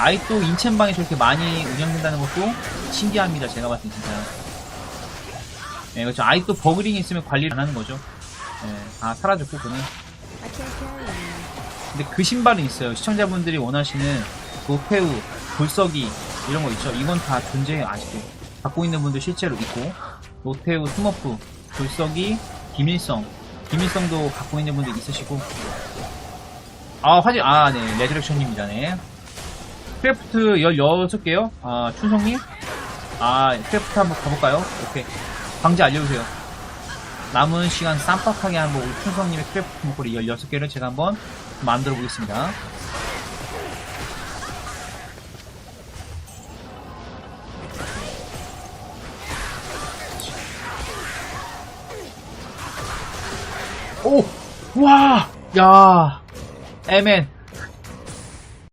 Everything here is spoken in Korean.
아직도 인챈방이 저렇게 많이 운영된다는 것도 신기합니다. 제가 봤을 때 진짜. 네, 그렇죠. 아직도 버그링이 있으면 관리를 안 하는 거죠. 네, 다 사라졌고, 그는. 근데 그 신발은 있어요. 시청자분들이 원하시는 노페우, 돌석이 이런 거 있죠. 이건 다 존재해요. 아직도. 갖고 있는 분들 실제로 있고 노테우, 스머프, 돌석이, 김일성. 김일성도 갖고 있는 분들 있으시고 아 화질 아 네 레드렉션입니다 네 크래프트 16개요 아 춘성님 아 크래프트 한번 가볼까요 오케이 방지 알려주세요 남은 시간 쌈박하게 한번 우리 춘성님의 크래프트 목걸이 16개를 제가 한번 만들어 보겠습니다. 오! 와! 야! 에멘.